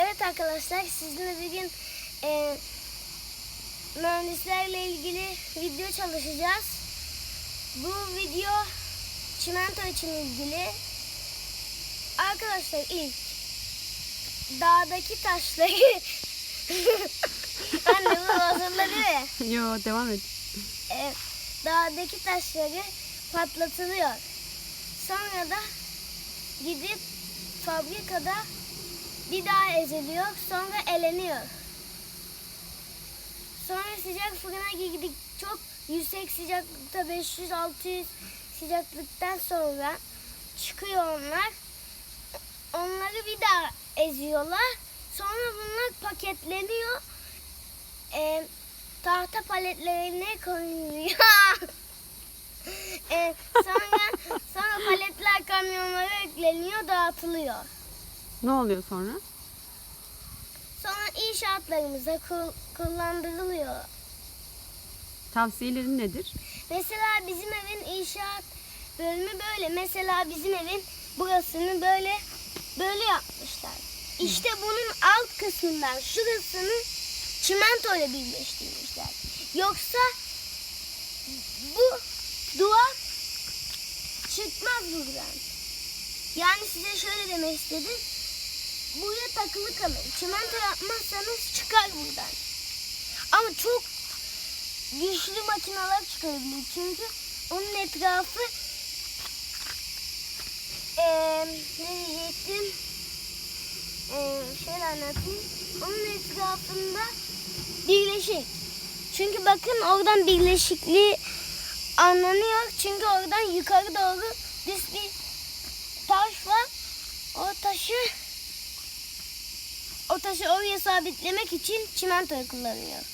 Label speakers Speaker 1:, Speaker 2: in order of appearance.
Speaker 1: Evet arkadaşlar sizinle bir gün e, mühendislerle ilgili video çalışacağız. Bu video çimento için ilgili. Arkadaşlar ilk dağdaki taşları de bu hazırladı ya.
Speaker 2: Yo devam et.
Speaker 1: e, dağdaki taşları patlatılıyor. Sonra da gidip fabrikada bir daha eziliyor. Sonra eleniyor. Sonra sıcak fırına gidip çok yüksek sıcaklıkta 500-600 sıcaklıktan sonra çıkıyor onlar. Onları bir daha eziyorlar. Sonra bunlar paketleniyor. Ee, tahta paletlerine koyuluyor. Ee, sonra sonra paletler kamyonlara yükleniyor, dağıtılıyor.
Speaker 2: Ne oluyor sonra?
Speaker 1: Sonra inşaatlarımıza kul- kullandırılıyor.
Speaker 2: Tavsiyelerin nedir?
Speaker 1: Mesela bizim evin inşaat bölümü böyle. Mesela bizim evin burasını böyle böyle yapmışlar. İşte bunun alt kısmından şurasını çimento ile birleştirmişler. Yoksa bu duvar çıkmaz buradan. Yani size şöyle demek istedim. Buraya takılı kalır. Çimento yapmazsanız çıkar buradan. Ama çok güçlü makineler çıkarabilir. Çünkü onun etrafı eee ne diyecektim? Eee şöyle anlatayım. Onun etrafında birleşik. Çünkü bakın oradan birleşikliği anlanıyor. Çünkü oradan yukarı doğru düz bir taş var. O taşı o taşı oraya sabitlemek için çimentoyu kullanıyor.